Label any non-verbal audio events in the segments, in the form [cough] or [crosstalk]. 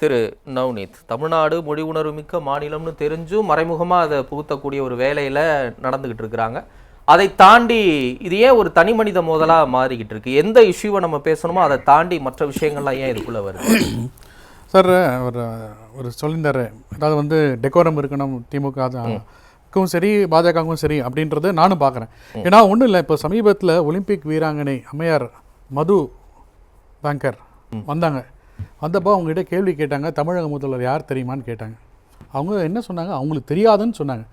திரு நவ்னீத் தமிழ்நாடு மொழி உணர்வு மிக்க மாநிலம்னு தெரிஞ்சும் மறைமுகமா அதை புகுத்தக்கூடிய ஒரு வேலையில நடந்துகிட்டு இருக்கிறாங்க. அதை தாண்டி இது ஏன் ஒரு தனி மனித மோதலா மாறிக்கிட்டு இருக்கு. எந்த இஷ்யூவை நம்ம பேசணுமோ அதை தாண்டி மற்ற விஷயங்கள்லாம் ஏன் இதுக்குள்ள வருது? [clears throat] சார் ஒரு ஒரு சொல்லியிருந்தாரு. அதாவது வந்து டெக்கோரம் இருக்கணும் திமுக க்கும் சரி பாஜகவுக்கும் சரி அப்படின்றது நானும் பார்க்குறேன் ஏன்னா ஒன்றும் இல்லை. இப்போ சமீபத்தில் ஒலிம்பிக் வீராங்கனை அம்மையார் மது பேங்கர் வந்தாங்க. வந்தப்போ அவங்ககிட்ட கேள்வி கேட்டாங்க தமிழக முதல்வர் யார் தெரியுமான்னு கேட்டாங்க. அவங்க என்ன சொன்னாங்க? அவங்களுக்கு தெரியாதுன்னு சொன்னாங்க.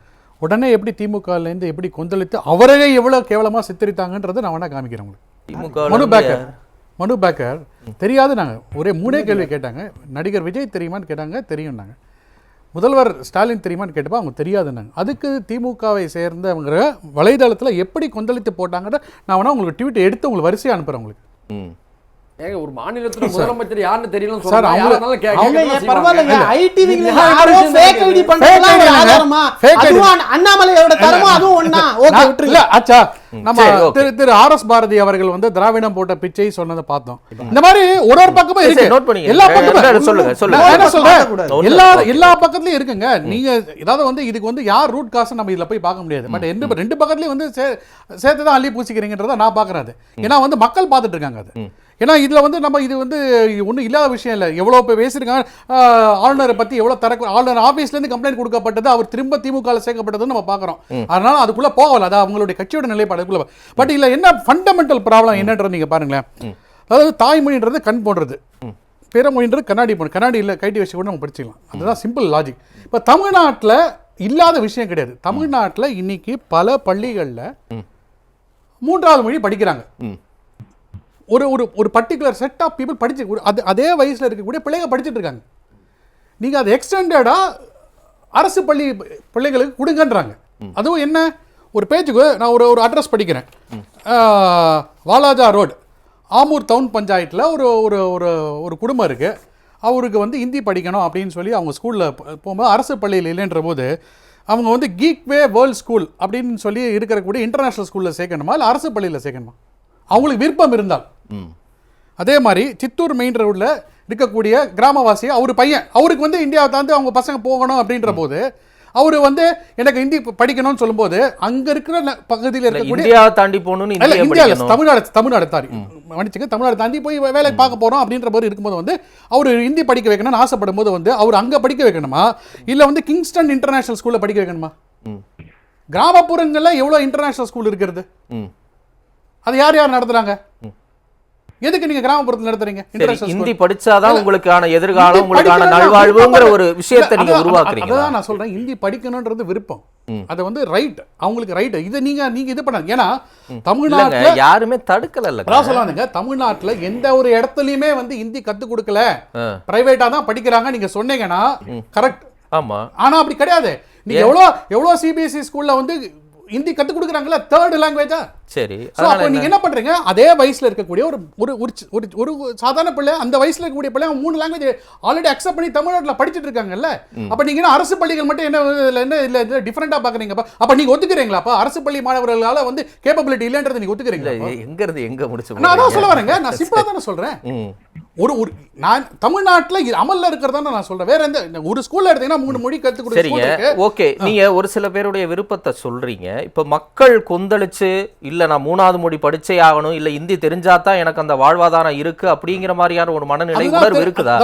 உடனே எப்படி திமுகலேருந்து எப்படி கொந்தளித்து அவரையே எவ்வளோ கேவலமாக சித்தரித்தாங்கன்றதை நான் வேணா காமிக்கிறேன் உங்களுக்கு. மனு பேக்கர் மனு பேக்கர் தெரியாது நாங்கள் ஒரே மூணே கேள்வி கேட்டாங்க. நடிகர் விஜய் தெரியுமான்னு கேட்டாங்க தெரியும்னாங்க முதல்வர் ஸ்டாலின் தெரியுமான்னு கேட்டப்போ அவங்க தெரியாதுன்னாங்க. அதுக்கு திமுகவை சேர்ந்தவங்க வலைதளத்தில் எப்படி கொந்தளித்து போட்டாங்கன்ற நான் வேணா உங்களுக்கு ட்வீட் எடுத்து உங்களுக்கு வரிசையாக அனுப்புகிறேன் உங்களுக்கு. ஏங்க ஒரு மாநிலத்துல முதலமைச்சர் யாருன்னு தெரியலன்னு சொல்றாங்க பரவாயில்லைங்க. யார் ஆதாரமா? அதுவும் அண்ணாமலையோட தரமும் அதுவும் ஒண்ணா. ஓகே விட்டுருங்க. ஆச்சா. நம்ம. திரு திரு ஆர் எஸ் பாரதி அவர்கள் வந்து திராவிடம் போட்ட பிச்சை சொன்னதை பார்த்தோம். இந்த மாதிரி ஒரு ஒரு பக்கமும் இருக்கு. note பண்ணிக்கங்க. எல்லா பக்கமும் சொல்லுங்க, சொல்லுங்க. எல்லா எல்லா பக்கத்துலயும் இருக்குங்க. நீங்க ஏதாவது வந்து இதுக்கு வந்து யார் ரூட் காசு நம்ம இதுல போய் பார்க்க முடியாது. பட் ரெண்டு ரெண்டு பக்கத்துலயும் வந்து சேர்த்து தான் அள்ளி பூசிக்கிறீங்கன்றத நான் பார்க்கறேன் அது ஏன்னா வந்து மக்கள் பார்த்துட்டு இருக்காங்க அது. ஏன்னா இதுல வந்து நம்ம இது வந்து ஒண்ணும் இல்லாத விஷயம் இல்லை. எவ்வளவு பேர் பேசியிருக்காங்க. ஆளுநரை பத்தி எவ்வளவு தர ஆளுநர் ஆபீஸ்ல இருந்து கம்ப்ளைண்ட் கொடுக்கப்பட்டது அவர் திரும்ப திமுக சேர்க்கப்பட்டதுன்னு நம்ம பார்க்கறோம். அதனால அதுக்குள்ள போகல. அது அவங்களுடைய கட்சியோட நிலைப்பாடு அதுக்குள்ள பட் இதுல என்ன ஃபண்டமெண்டல் ப்ராப்ளம் என்னன்றது நீங்க பாருங்களேன். அதாவது தாய்மொழின்றது கண் போன்றது. பிறமொழின்றது கண்ணாடி போன. கண்ணாடி இல்லை கைட்டி வச்சு கூட நம்ம படிச்சுக்கலாம். அதுதான் சிம்பிள் லாஜிக் இப்போ தமிழ்நாட்டில் இல்லாத விஷயம் கிடையாது. தமிழ்நாட்டில் இன்னைக்கு பல பள்ளிகளில் மூன்றாவது மொழி படிக்கிறாங்க. ஒரு ஒரு ஒரு பர்டிகுலர் செட் ஆஃப் பீப்புள் படிச்சு அது அதே வயசில் இருக்கக்கூடிய பிள்ளைங்க படிச்சுட்டு இருக்காங்க. நீங்கள் அது எக்ஸ்டெண்டடாக அரசு பள்ளி பிள்ளைகளுக்கு கொடுங்கன்றாங்க. அதுவும் என்ன? ஒரு பேஜுக்கு நான் ஒரு ஒரு அட்ரஸ் படிக்கிறேன். வாலாஜா ரோடு. ஆமூர் டவுன் பஞ்சாயத்தில் ஒரு ஒரு ஒரு ஒரு குடும்பம் இருக்குது அவருக்கு வந்து ஹிந்தி படிக்கணும் அப்படின்னு சொல்லி அவங்க ஸ்கூலில் போகும்போது அரசு பள்ளியில் இல்லைன்ற போது அவங்க வந்து கீக்வே வேர்ல்ட் ஸ்கூல் அப்படின்னு சொல்லி இருக்கக்கூடிய இன்டர்நேஷ்னல் ஸ்கூலில் சேர்க்கணுமா? இல்லை அரசு பள்ளியில் சேர்க்கணுமா? அவங்களுக்கு விருப்பம் இருந்தால். அதே மாதிரி சித்தூர் மெயின் ரோட்ல இருக்கக்கூடிய கிராமவாசி அவர் பையன். அவருக்கு வந்து இந்தியாவை தாண்டி அவங்க பசங்க போகணும் அப்படின்ற போது அவர் வந்து எனக்கு ஹிந்தி படிக்கணும்னு சொல்லும்போது அங்க இருக்கிற பகுதியில் இருக்கக்கூடிய இந்தியாவை தாண்டி போகணும்னு இல்ல இந்தியா இந்தியா இல்ல, படிக்கணும். தமிழ்நாடு தமிழ்நாடு தாண்டி. மன்னிச்சுங்க தமிழ்நாடு தாண்டி போய் வே- வேலைக்கு பார்க்க போறோம் அப்படின்ற மாதிரி இருக்கும்போது வந்து அவர் ஹிந்தி படிக்க வைக்கணும்னு ஆசைப்படும் போது வந்து அவர் அங்க படிக்க வைக்கணுமா? இல்ல வந்து கிங்ஸ்டன் இன்டர்நேஷனல் ஸ்கூல்ல படிக்க வைக்கணுமா. கிராமப்புறங்கள்ல எவ்வளவு இன்டர்நேஷனல் ஸ்கூல் இருக்கிறது. அது யார் யார் நடத்துறாங்க? எதுக்கு நீங்க கிராமப்புறத்துல நடத்துறீங்க? ஹிந்தி படிச்சாதான் உங்களுக்கான எதிர்காலம் உங்களுக்கான நல்வாழ்வுங்கிற ஒரு விஷயத்தை நீங்க உருவாக்குறீங்க அதான் நான் சொல்றேன். ஹிந்தி படிக்கணும்ன்றது விருப்பம். அது வந்து ரைட் அவங்களுக்கு ரைட் இதை நீங்க நீங்க இது பண்ணாது ஏன்னா தமிழ்நாட்டுல யாருமே தடுக்கல அதான் சொல்லாதுங்க. தமிழ்நாட்டுல எந்த ஒரு இடத்துலயுமே வந்து ஹிந்தி கத்து கொடுக்கல. பிரைவேட்டா தான் படிக்கிறாங்க நீங்க சொன்னீங்கன்னா கரெக்ட் ஆமா. ஆனா அப்படி கிடையாது. நீங்க எவ்வளோ எவ்வளோ சிபிஎஸ்சி ஸ்கூல்ல வந்து ஹிந்தி கத்து கொடுக்குறாங்கல்ல? தேர்ட் லாங்குவேஜா சரி. அப்போ நீங்க என்ன? பண்றீங்க? அதே வயசுல இருக்கக்கூடிய ஒரு ஒரு ஒரு ஒரு சாதாரண பிள்ளை அந்த வயசுல இருக்கக்கூடிய பிள்ளை மூணு லாங்குவேஜ் ஆல்ரெடி அக்செப்ட் பண்ணி தமிழ்நாட்டுல படிச்சிட்டு இருக்காங்கல்ல? அப்ப நீங்க என்ன அரசு பள்ளிகள் மட்டும் என்ன இதுல என்ன இல்ல இதுல டிஃபரெண்டா பாக்குறீங்கப்பா அப்ப நீங்க ஒத்துக்கிறீங்களாப்பா அரசு பள்ளி மாணவர்களால வந்து கேப்பபிலிட்டி இல்லைன்றதை நீங்க ஒத்துக்கிறீங்களா? எங்க இருந்து எங்க முடிச்சு நான் அதான்? சொல்ல வரேங்க. நான் சிம்பிளா தானே சொல்றேன். ஒரு ஒரு நான் தமிழ்நாட்டுல அமல்ல இருக்கிறதா நான் சொல்றேன். வேற எந்த ஒரு ஸ்கூல்ல எடுத்தீங்கன்னா மூணு மொழி கத்து சரிங்க. ஓகே. நீங்க ஒரு சில பேருடைய விருப்பத்தை சொல்றீங்க. இப்ப மக்கள் கொந்தளிச்சு இல்ல நான் மூணாவது மொழி படிச்சே ஆகணும் இல்ல இந்தி தெரிஞ்சாதான் எனக்கு அந்த வாழ்வாதாரம் இருக்கு அப்படிங்கிற மாதிரியான ஒரு மனநிலை உணர்வு இருக்குதா.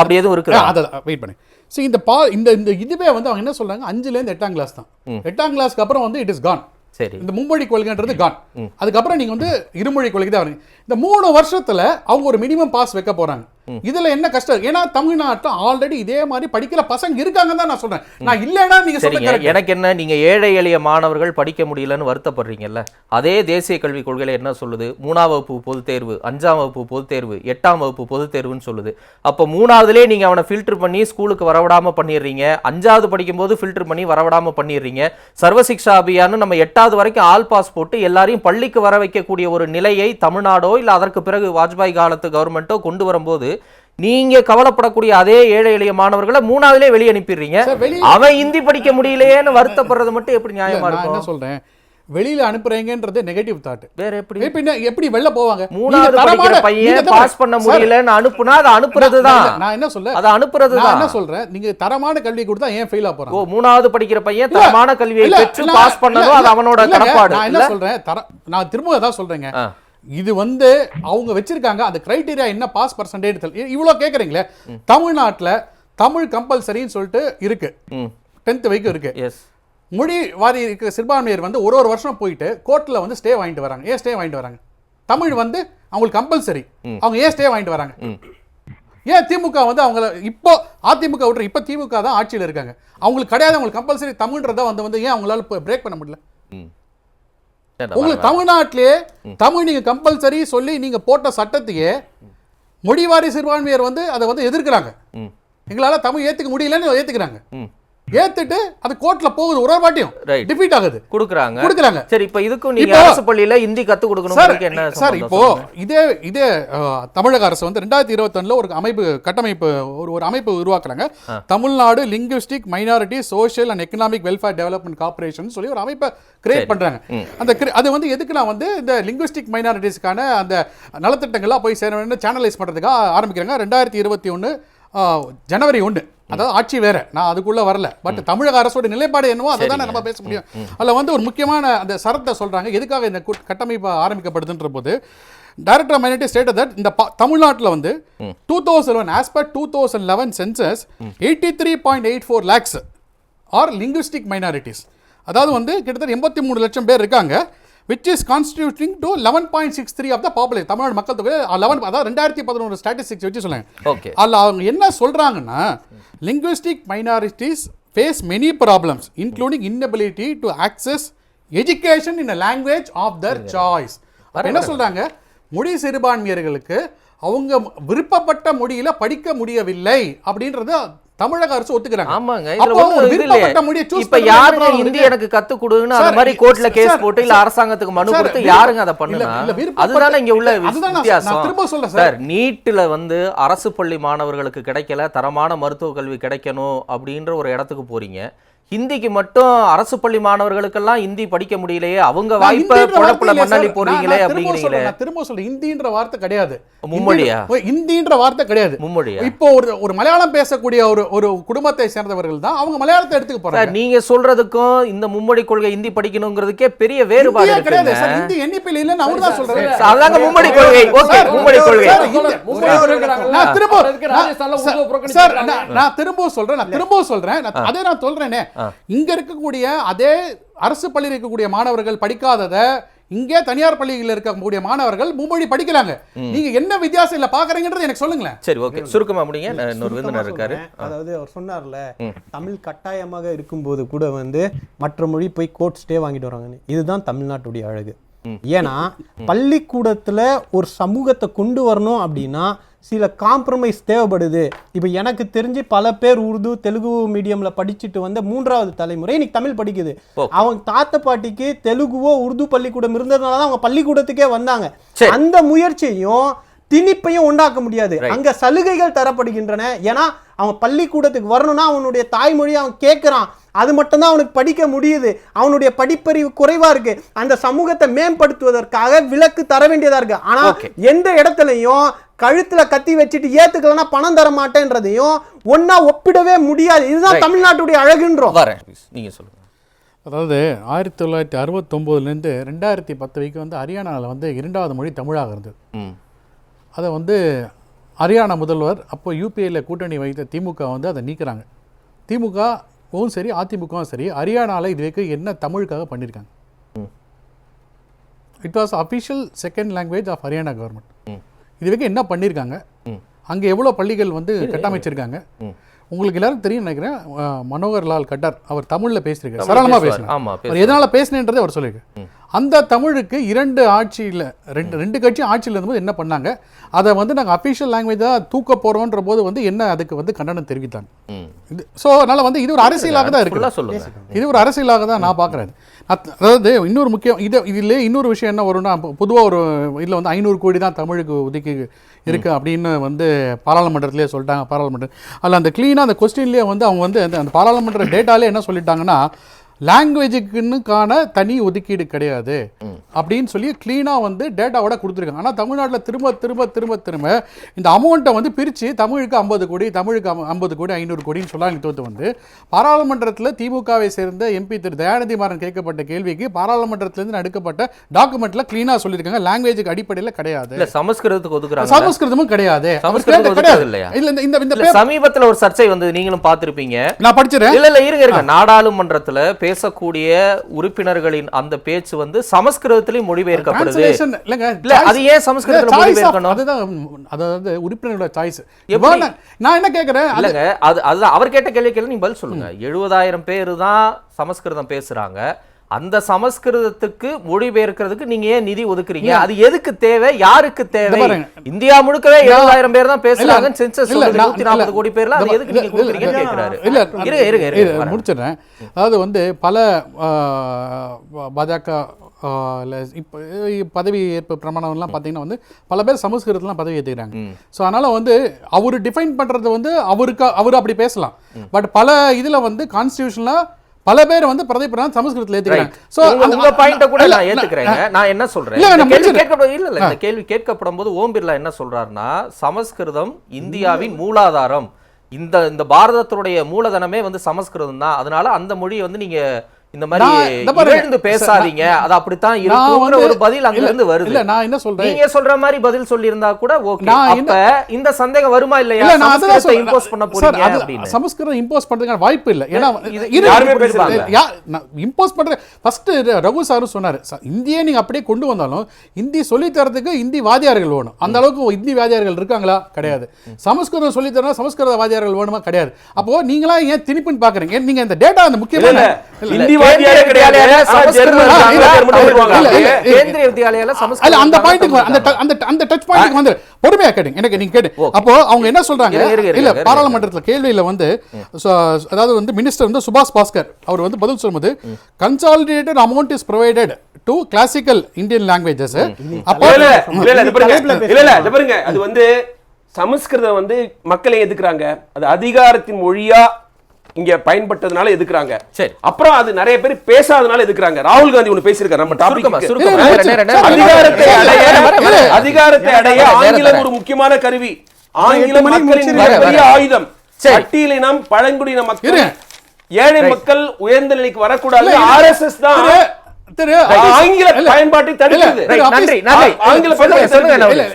அப்படி எதுவும் இருக்குதா? அதை வெயிட் பண்ணு. சரி இந்த பா இந்த இந்த இதுவே வந்து அவங்க என்ன சொல்றாங்க? அஞ்சுல இருந்து எட்டாம் கிளாஸ் தான். எட்டாம் கிளாஸ்க்கு அப்புறம் வந்து இட் இஸ் கான் சரி. இந்த மும்மொழி கொள்கைன்றது கான் அதுக்கப்புறம் நீங்க வந்து இருமொழி கொள்கை தான் வரீங்க. இந்த மூணு வருஷத்துல அவங்க ஒரு மினிமம் பாஸ் வைக்க போறாங்க. இதுல என்ன கஷ்டம் ஏன்னா தமிழ்நாட்டுல ஆல்ரெடி இதே மாதிரி படிக்கிற பசங்க இருக்காங்க தான் நான் சொல்றேன். நான் இல்லைன்னா நீங்க சொல்லுங்க எனக்கு என்ன நீங்க ஏழை எளிய மாணவர்கள் படிக்க முடியலன்னு வருத்தப்படுறீங்கல்ல? அதே தேசிய கல்விக் கொள்கையில என்ன சொல்லுது? மூணாம் வகுப்பு பொதுத் தேர்வு அஞ்சாம் வகுப்பு பொதுத் தேர்வு எட்டாம் வகுப்பு பொதுத் தேர்வுன்னு சொல்லுது. அப்போ மூணாவதுலேயே நீங்க அவனை ஃபில்டர் பண்ணி ஸ்கூலுக்கு வரவிடாம பண்ணிடுறீங்க. அஞ்சாவது படிக்கும்போது ஃபில்டர் பண்ணி வரவிடாம பண்ணிடுறீங்க. சர்வசிக்ஷா அபியான்னு நம்ம எட்டாவது வரைக்கும் ஆல் பாஸ் போட்டு எல்லாரையும் பள்ளிக்கு வர வைக்கக்கூடிய ஒரு நிலையை தமிழ்நாடோ இல்ல அதற்கு பிறகு வாஜ்பாய் காலத்து கவர்மெண்ட்டோ கொண்டு வரும்போது நீங்க கவலைப்படக்கூடிய அதே ஏழை எளிய மாணவர்களை மூணாவதுலேயே வெளியே அனுப்பிடுறீங்க. அவன் ஹிந்தி படிக்க முடியலையேன்னு வருத்தப்படுறது மட்டும் எப்படி நியாயமா இருக்கும்? சொல்றேன்? வெளியில அனுப்புறீங்கன்றது நெகட்டிவ் தாட் வேற எப்படி? பின்ன எப்படி வெளில போவாங்க? மூணாவது படிக்கிற பையன் பாஸ் பண்ண முடியலன்னு அனுப்புனா அதை அனுப்புறது தான் நான் என்ன சொல்ல? அதை அனுப்புறது தான் என்ன சொல்றேன்? நீங்க தரமான கல்வி கொடுத்தா ஏன் ஃபெயில் ஆ ஓ மூணாவது படிக்கிற பையன் தரமான கல்வியை பெற்று பாஸ் பண்ணதும் இல்ல, அது அவனோட கடப்பாடு நான் என்ன சொல்றேன்? தர நான் திரும்ப அதான் சொல்றேங்க. இது வந்து அவங்க வச்சிருக்காங்க அந்த கிரைட்டீரியா என்ன பாஸ் பர்சன்டேஜ் இவ்வளோ கேட்குறீங்களே தமிழ்நாட்டுல தமிழ் கம்பல்சரின்னு சொல்லிட்டு இருக்கு. டென்த் வரைக்கும் இருக்கு. எஸ் மொழி வாரி இருக்க சிறுபான்மையர் வந்து ஒரு ஒரு வருஷம் போயிட்டு கோர்ட்ல வந்து ஸ்டே வாங்கிட்டு வராங்க. ஏன் ஸ்டே வாங்கிட்டு வராங்க? தமிழ் வந்து அவங்களுக்கு கம்பல்சரி அவங்க ஏன் ஸ்டே வாங்கிட்டு வராங்க. ஏன் திமுக வந்து அவங்கள இப்போ அதிமுக விட்டுற இப்போ திமுக தான் ஆட்சியில் இருக்காங்க. அவங்களுக்கு கிடையாது அவங்களுக்கு கம்பல்சரி தமிழ்ன்றத வந்து வந்து ஏன் அவங்களால பிரேக் பண்ண முடியல? உங்களுக்கு தமிழ்நாட்டிலே தமிழ் நீங்க கம்பல்சரி சொல்லி நீங்க போட்ட சட்டத்தையே மொழிவாரி சிறுபான்மையர் வந்து அதை வந்து எதிர்க்கிறாங்க. எங்களால தமிழ் ஏத்துக்க முடியலன்னு ஏத்துக்கிறாங்க. ம். ஏத்துட்டு அது கோர்ட்ல போகுது ஒரு வாட்டியும். டிஃபீட் ஆகுது. கொடுக்குறாங்க. கொடுக்குறாங்க சரி இப்ப இதுக்கும் நீங்க அரசு பள்ளியில ஹிந்தி கத்து கொடுக்கணும் என்ன சார் இப்போ. இதே இதே தமிழக அரசு வந்து ரெண்டாயிரத்தி இருபத்தொன்னுல ஒரு அமைப்பு கட்டமைப்பு ஒரு ஒரு அமைப்பு உருவாக்குறாங்க. Tamil Nadu linguistic minority social and economic welfare development corporation சொல்லி ஒரு அமைப்பை கிரியேட் பண்றாங்க. அந்த அது வந்து எதுக்கு நான் வந்து இந்த லிங்குவிஸ்டிக் மைனாரிட்டிஸ்க்கான அந்த நலத்திட்டங்கள்லாம் போய் சேர வேண்டும் சேனலைஸ் பண்றதுக்காக ஆரம்பிக்கிறாங்க. ரெண்டாயிரத்தி இருபத்தி ஒன்று ஜனவரி ஒன்று அதாவது ஆட்சி வேற. நான் அதுக்குள்ள வரல. பட் தமிழக அரசோட நிலைப்பாடு என்னவோ அதை தானே நம்ம பேச முடியும். அதில் வந்து ஒரு முக்கியமான அந்த சரத்தை சொல்றாங்க. எதுக்காக இந்த கூட்- கட்டமைப்பு ஆரம்பிக்கப்படுதுன்ற போது டைரக்டர் மைனாரிட்டி ஸ்டேட் தட் இந்த தமிழ்நாட்டுல வந்து two thousand one as per two thousand eleven census eighty three point eight four lakhs are linguistic minorities அதாவது வந்து கிட்டத்தட்ட எண்பத்தி மூணு லட்சம் பேர் இருக்காங்க. Which is constituting to eleven point six three of the population Tamil Nadu மக்கள் தொகை லெவன் அதாவது ரெண்டாயிரத்தி பதினொன்று ஸ்டாட்டிஸ்டிக்ஸ் வச்சு சொல்லுங்க. ஓகே அதில் அவங்க என்ன சொல்றாங்கன்னா linguistic minorities face many problems including inability to access education in a language of their choice என்ன சொல்றாங்க? மொழி சிறுபான்மையர்களுக்கு அவங்க விருப்பப்பட்ட மொழியில படிக்க முடியவில்லை அப்படின்றத தமிழக அரசு ஒத்துக்கிறாங்க ஆமாங்க இப்ப யாருங்க இருக்கு. எனக்கு கத்து கொடுன்னு அந்த மாதிரி கோர்ட்ல கேஸ் போட்டு இல்ல அரசாங்கத்துக்கு மனு கொடுத்து யாருங்க அதை விருப்பப்பட்ட- அதுதானே இங்க உள்ள வித்தியாசம் திரும்ப சார். சார் நீட்ல வந்து அரசு பள்ளி மாணவர்களுக்கு கிடைக்கல தரமான மருத்துவ கல்வி கிடைக்கணும் அப்படின்ற ஒரு இடத்துக்கு போறீங்க ஹிந்திக்கு மட்டும் அரசு பள்ளி மாணவர்களுக்கெல்லாம் ஹிந்தி படிக்க முடியலையே அவங்க வாய்ப்பை குழப்பல திரும்ப அப்படிங்கிறீங்களே திரும்ப சொல்றேன் இந்தின்ற வார்த்தை கிடையாது மும்மொழியா? இந்தின்ற வார்த்தை கிடையாது மும்மொழியா இப்போ ஒரு ஒரு மலையாளம் பேசக்கூடிய ஒரு ஒரு குடும்பத்தை சேர்ந்தவர்கள் தான் அவங்க மலையாளத்தை எடுத்துக்க சார் போறாங்க நீங்க சொல்றதுக்கும் இந்த மும்மொழி கொள்கை ஹிந்தி படிக்கணுங்கிறதுக்கே பெரிய வேறுபாடு கிடையாது சார் இந்தி எண்ணிப்பில் இல்லைன்னு அவர் தான் சொல்றாரு சார், அதாங்க மும்மொழி கொள்கை ஓகே மும்மொழி கொள்கை நான் திரும்ப சார்? நான் திரும்பவும் சொல்றேன் நான் திரும்பவும் சொல்றேன் நான் அதே நான் சொல்றேனே இங்க இருக்கக்கூடிய அதே அரசு பள்ளியில் இருக்கக்கூடிய மாணவர்கள் படிக்காதத இங்கே தனியார் பள்ளியில் இருக்கக்கூடிய மாணவர்கள் மும்மொழி படிக்கிறாங்க நீங்க என்ன வித்தியாசம் இல்ல பாக்குறீங்கன்றது எனக்கு சொல்லுங்களேன். சரி ஓகே. சுருக்கமா முடிங்க இன்னொரு விருந்தினர் இருக்காரு. அதாவது அவர் சொன்னார்ல தமிழ் கட்டாயமாக இருக்கும்போது கூட வந்து மற்ற மொழி போய் கோர்ட் ஸ்டே வாங்கிட்டு வராங்கன்னு. இதுதான் தமிழ்நாட்டுடைய அழகு. ஏன்னா பள்ளிக்கூடத்துல ஒரு சமூகத்தை கொண்டு வரணும் அப்படின்னா சில காம்ப்ரமைஸ் தேவைப்படுது இப்போ எனக்கு தெரிஞ்சு பல பேர் உருது தெலுங்கு மீடியம்ல படிச்சுட்டு வந்த மூன்றாவது தலைமுறை இன்னைக்கு தமிழ் படிக்குது. அவங்க தாத்த பாட்டிக்கு தெலுங்குவோ உருது பள்ளிக்கூடம் இருந்ததுனால தான் அவங்க பள்ளிக்கூடத்துக்கே வந்தாங்க. அந்த முயற்சியையும் திணிப்பையும் உண்டாக்க முடியாது. அங்க சலுகைகள் தரப்படுகின்றன. ஏன்னா அவன் பள்ளிக்கூடத்துக்கு வரணும்னா அவனுடைய தாய்மொழியை அவன் கேட்கிறான் அது மட்டும்தான் அவனுக்கு படிக்க முடியுது. அவனுடைய படிப்பறிவு குறைவா இருக்கு. அந்த சமூகத்தை மேம்படுத்துவதற்காக விலக்கு தர வேண்டியதா இருக்கு. ஆனா Okay. எந்த இடத்துலயும் கழுத்துல கத்தி வச்சுட்டு ஏத்துக்கலன்னா பணம் தர மாட்டேன்றதையும் ஒண்ணா ஒப்பிடவே முடியாது. இதுதான். தமிழ்நாட்டுடைய அழகுன்றோம். வரேன். நீங்க சொல்லுங்க. அதாவது ஆயிரத்தி தொள்ளாயிரத்தி அறுபத்தொம்போதுலேருந்து ரெண்டாயிரத்தி பத்து வரைக்கும் வந்து ஹரியானாவில் வந்து இரண்டாவது மொழி தமிழாக இருந்தது. ம். அதை வந்து ஹரியானா முதல்வர் அப்போ யூபிஏல கூட்டணி வைத்த திமுக வந்து அதை நீக்குறாங்க திமுகவும் சரி அதிமுகவும் சரி ஹரியானாவில் இது வரைக்கும் என்ன தமிழுக்காக பண்ணியிருக்காங்க it was official second language of Haryana government. இது வரைக்கும் என்ன பண்ணியிருக்காங்க. அங்கே எவ்வளோ பள்ளிகள் வந்து கட்டமைச்சிருக்காங்க. உங்களுக்கு எல்லாரும் தெரியும் நினைக்கிறேன் மனோகர் லால் கட்டார் அவர் தமிழ்ல பேசியிருக்காரு சரளமாக ஆமா அவர். எதனால பேசினேன்றதை அவர் சொல்லியிருக்கு அந்த தமிழுக்கு இரண்டு ஆட்சியில் ரெண்டு ரெண்டு கட்சி ஆட்சியில் இருந்தபோது என்ன பண்ணாங்க? அதை வந்து நாங்கள் அஃபிஷியல் லாங்குவேஜாக தூக்க போகிறோன்ற போது வந்து என்ன அதுக்கு வந்து கண்டனம் தெரிவித்தாங்க. இது ஸோ அதனால வந்து இது ஒரு அரசியலாக தான் ஃபுல்லா இருக்கு சொல்லுங்க. இது ஒரு அரசியலாக தான் நான் பார்க்குறேன். அதாவது இன்னொரு முக்கியம் இது இதில் இன்னொரு விஷயம் என்ன வரும்னா பொதுவாக ஒரு இதில் வந்து ஐநூறு கோடி தான் தமிழுக்கு ஒதுக்கி இருக்கு அப்படின்னு வந்து பாராளுமன்றத்திலே சொல்லிட்டாங்க பாராளுமன்றம் அதில் அந்த க்ளீனாக அந்த கொஸ்டின்லேயே வந்து அவங்க வந்து அந்த அந்த பாராளுமன்ற டேட்டாலே என்ன சொல்லிட்டாங்கன்னா லாங்குவேஜுக்குன்னுக்கான தனி ஒதுக்கீடு கிடையாது. அப்படின்னு சொல்லி க்ளீனாக வந்து டேட்டாவோட கொடுத்துருக்காங்க. ஆனால் தமிழ்நாட்டில் திரும்ப திரும்ப திரும்ப திரும்ப இந்த அமௌண்ட்டை வந்து பிரித்து தமிழுக்கு ஐம்பது கோடி தமிழுக்கு ஐம்பது கோடி ஐநூறு கோடின்னு சொல்லாங்க தோத்து வந்து. பாராளுமன்றத்தில் திமுகவை சேர்ந்த எம்பி திரு. தயாநிதி மாறன் கேட்கப்பட்ட கேள்விக்கு பாராளுமன்றத்திலிருந்து எடுக்கப்பட்ட டாக்குமெண்ட்டில் க்ளீனாக சொல்லியிருக்காங்க. லாங்குவேஜுக்கு அடிப்படையில் கிடையாது. சமஸ்கிருதத்துக்கு ஒதுக்குறாங்க சமஸ்கிருதமும் கிடையாது. கிடையாது. இல்லையா? இல்ல இந்த- சமீபத்துல ஒரு சர்ச்சை வந்தது. நீங்களும் பார்த்திருப்பீங்க. நான் படிச்சிடறேன். இல்ல இல்ல இருங்க இருங்க. நாடாளுமன்றத்துல பேசக்கூடிய உறுப்பினர்களின் அந்த பேச்சு வந்து சமஸ்கிருதத்திலையும் மொழிபெயர்க்கப்படுது. இல்ல அது ஏன் சமஸ்கிருதத்துல மொழிபெயர்க்கணும்? அதுதான் அதாவது உறுப்பினர்களோட சாய்ஸ்? நான் என்ன கேக்குறேன்? அது- இல்லங்க அது அதுதான் அவர் கேட்ட கேள்வி கேள்வி நீங்க பதில் சொல்லுங்க. எழுபதாயிரம் பேர் தான் சமஸ்கிருதம் பேசுறாங்க. அந்த சமஸ்கிருதத்துக்கு மொழிபெயர்க்கிறதுக்கு நீங்க ஏன் நிதி ஒதுக்குறீங்க? அது எதுக்கு தேவை? யாருக்கு தேவை. இந்தியா முழுக்கவே எழுபதாயிரம் பேர் தான் பேசுறாங்க சென்சஸ் நூத்தி நாற்பது கோடி பேர்ல அது எதுக்கு நீங்க கொடுக்குறீங்கன்னு இல்ல, கேட்கிறாரு இல்ல இருங்க இருங்க இரு, இருங்க. முடிச்சிடுறேன். அதாவது வந்து பல பாஜக இப்ப பதவி ஏற்பு பிரமாணம்லாம் பார்த்தீங்கன்னா வந்து பல பேர் சமஸ்கிருதத்துலாம் பதவி ஏற்றுக்கிறாங்க ஸோ அதனால வந்து அவர் டிஃபைன் பண்றது வந்து அவருக்கு அவர் அப்படி பேசலாம். பட் பல இதுல வந்து கான்ஸ்டியூஷன்ல பல பேர் வந்து பிரதம பிரதமர் சமஸ்கிருதத்தில் ஏற்றுக்கிறாங்க ஸோ உங்க- பாயிண்ட கூட நான் ஏத்துக்கிறேங்க. நான் என்ன சொல்றேன். கேட்கப்படும் இல்ல இல்ல இந்த கேள்வி கேட்கப்படும் போது ஓம் பிர்லா என்ன சொல்றாருன்னா சமஸ்கிருதம் இந்தியாவின் மூலாதாரம். இந்த இந்த பாரதத்துடைய மூலதனமே வந்து சமஸ்கிருதம் தான் அதனால அந்த மொழியை வந்து நீங்க இந்த மாதிரி பேசாதீங்க. அது அப்படித்தான் இருக்குங்கிற ஒரு பதில் அங்க இருந்து வருது. இல்ல நான் என்ன சொல்றேன்? நீங்க சொல்ற மாதிரி பதில் சொல்லியிருந்தா கூட ஓகே. அப்ப இந்த சந்தேகம் வருமா இல்லையா? இல்ல நான் அதுதான் சமஸ்கிருதத்தை இம்போஸ் பண்ண போறீங்க அப்படின்னு. சமஸ்கிருதம் இம்போஸ் பண்றதுக்கான வாய்ப்பு இல்ல. ஏன்னா யாருமே பேசுறாங்க. இம்போஸ் பண்ற ஃபர்ஸ்ட் ரகு சாரும் சொன்னாரு. இந்தியே நீங்க அப்படியே கொண்டு வந்தாலும் இந்தி சொல்லி தரதுக்கு இந்தி வாதியார்கள் வேணும். அந்த அளவுக்கு இந்தி வாதியார்கள் இருக்காங்களா? கிடையாது. சமஸ்கிருதம் சொல்லி தரணும் சமஸ்கிருத வாதியார்கள் வேணுமா? கிடையாது. அப்போ நீங்களா ஏன் திணிப்புன்னு பாக்குறீங்க? நீங்க இந்த டேட்டா அந்த முக்கியமான இல்ல. ஹிந்தி வாத்தியாரே கிடையாது கேந்திரிய ஆனா ஜெர்மன் ஆ, இருக்காங்க, இல்ல, ஜெர்மன் இல்ல, வருவாங்க. இல்ல, இல்ல, கேந்திரிய வித்யாலயால அல்ல சமஸ்கிருதம் அந்த தான் பாயிண்ட்டுக்கு அந்த தமிழ் அந்த அந்த டச் பாயிண்ட்டுக்கு வந்து பொறுமையா கேட்டுங்க எனக்கு நீங்க கேட்டு Okay. அப்போ அவங்க என்ன சொல்றாங்க? இருங்க, இருங்க, இல்ல இருங்க, பாராளுமன்றத்துல கேள்வியில வந்து ச- அதாவது வந்து மினிஸ்டர் வந்து சுபாஷ் பாஸ்கர் அவர் வந்து பதில் சொல்லும்போது consolidated amount is provided to classical Indian languages அப்போ இல்ல, இல்ல, இல்ல, பாருங்க. அது வந்து சமஸ்கிருதம் வந்து மக்களை எதுக்குறாங்க அது அதிகாரத்தின் மொழியா இங்க பயன்பட்டதுனால எதுக்குறாங்க சரி. அப்புறம் அது நிறைய பேர் பேசாதனால எதுக்குறாங்க ராகுல் காந்தி ஒண்ணு பேசியிருக்காரு நம்ம சுருக்கமா டாபிக் அதிகாரத்தை அடைய. அதிகாரத்தை அடைய ஆங்கிலம். ஒரு முக்கியமான கருவி ஆங்கிலம் மக்களின். ஆயுதம் சரி. பட்டியலினம் பழங்குடியின மக்கள். ஏழை மக்கள் உயர்ந்த நிலைக்கு வரக்கூடாது. ஆர்எஸ்எஸ் தான் திரு- ஆங்கில இல்ல, பயன்பாட்டை இல்ல, திரு அபீஸ்- இல்ல,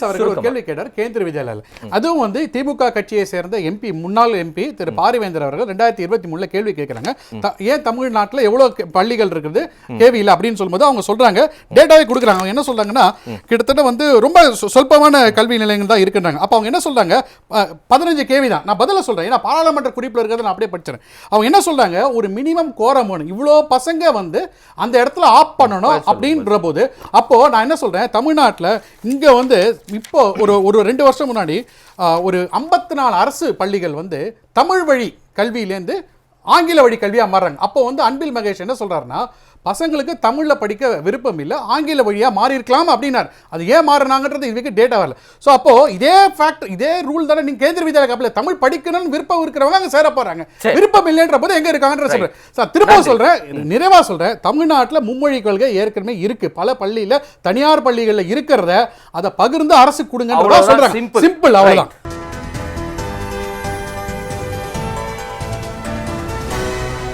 அவர்கள் ஒரு. கேள்வி கேட்டார். கேந்திர வித்யாலயால அதுவும் வந்து திமுக கட்சியை சேர்ந்த எம்பி முன்னாள் எம்பி திரு பாரிவேந்தர் அவர்கள் ரெண்டாயிரத்தி இருபத்தி மூணுல கேள்வி கேட்கறாங்க. ஏன் தமிழ்நாட்டுல எவ்வளவு பள்ளிகள் இருக்குது? கேவியில் அப்படின்னு சொல்லும்போது அவங்க சொல்றாங்க. டேட்டாவை கொடுக்குறாங்க. அவங்க என்ன சொல்றாங்கன்னா கிட்டத்தட்ட வந்து ரொம்ப சொ- சொற்பமான கல்வி நிலையங்கள் தான் இருக்குன்றாங்க. அப்ப அவங்க என்ன சொல்றாங்க? பதினஞ்சு கேவி தான். நான் பதில சொல்றேன். ஏன்னா பாராளுமன்ற குறிப்பில் இருக்கிறத நான் அப்படியே படிச்சிடறேன். அவங்க என்ன சொல்றாங்க? ஒரு மினிமம் கோரம் இவ்வளோ பசங்க வந்து அந்த இடத்துல ஆப் பண்ணணும் அப்படின்ற போது அப்போ நான் என்ன சொல்றேன் தமிழ்நாட்டுல இங்க வந்து இப்போ ஒரு ஒரு ரெண்டு வருஷம் முன்னாடி ஒரு ஐம்பத்தி நாலு அரசு பள்ளிகள் வந்து தமிழ் வழி கல்வியிலேருந்து ஆங்கில வழி கல்வியா மாறுறாங்க. அப்போ வந்து அன்பில் மகேஷ் என்ன சொல்றாருன்னா பசங்களுக்கு தமிழ்ல படிக்க விருப்பம் இல்லை ஆங்கில வழியா மாறி இருக்கலாம் அப்படின்னார். அது ஏன் மாறினாங்கன்றது இதுக்கு டேட்டா வரல. ஸோ அப்போ இதே ஃபேக்ட் இதே ரூல் தானே நீங்க கேந்திர வித்யாலய கப்பல தமிழ் படிக்கணும்னு விருப்பம் இருக்கிறவங்க அங்க சேர போறாங்க. சரி. விருப்பம் இல்லைன்ற போது எங்க இருக்காங்கன்ற சொல்றேன். சார் திரும்ப சொல்றேன் நிறைவா சொல்றேன். தமிழ்நாட்டுல மும்மொழி கொள்கை ஏற்கனவே இருக்கு. பல பள்ளியில தனியார் பள்ளிகள்ல இருக்கிறத அதை பகிர்ந்து அரசு சொல்றாங்க. simple. சிம்பிள் அவ்வளவுதான்.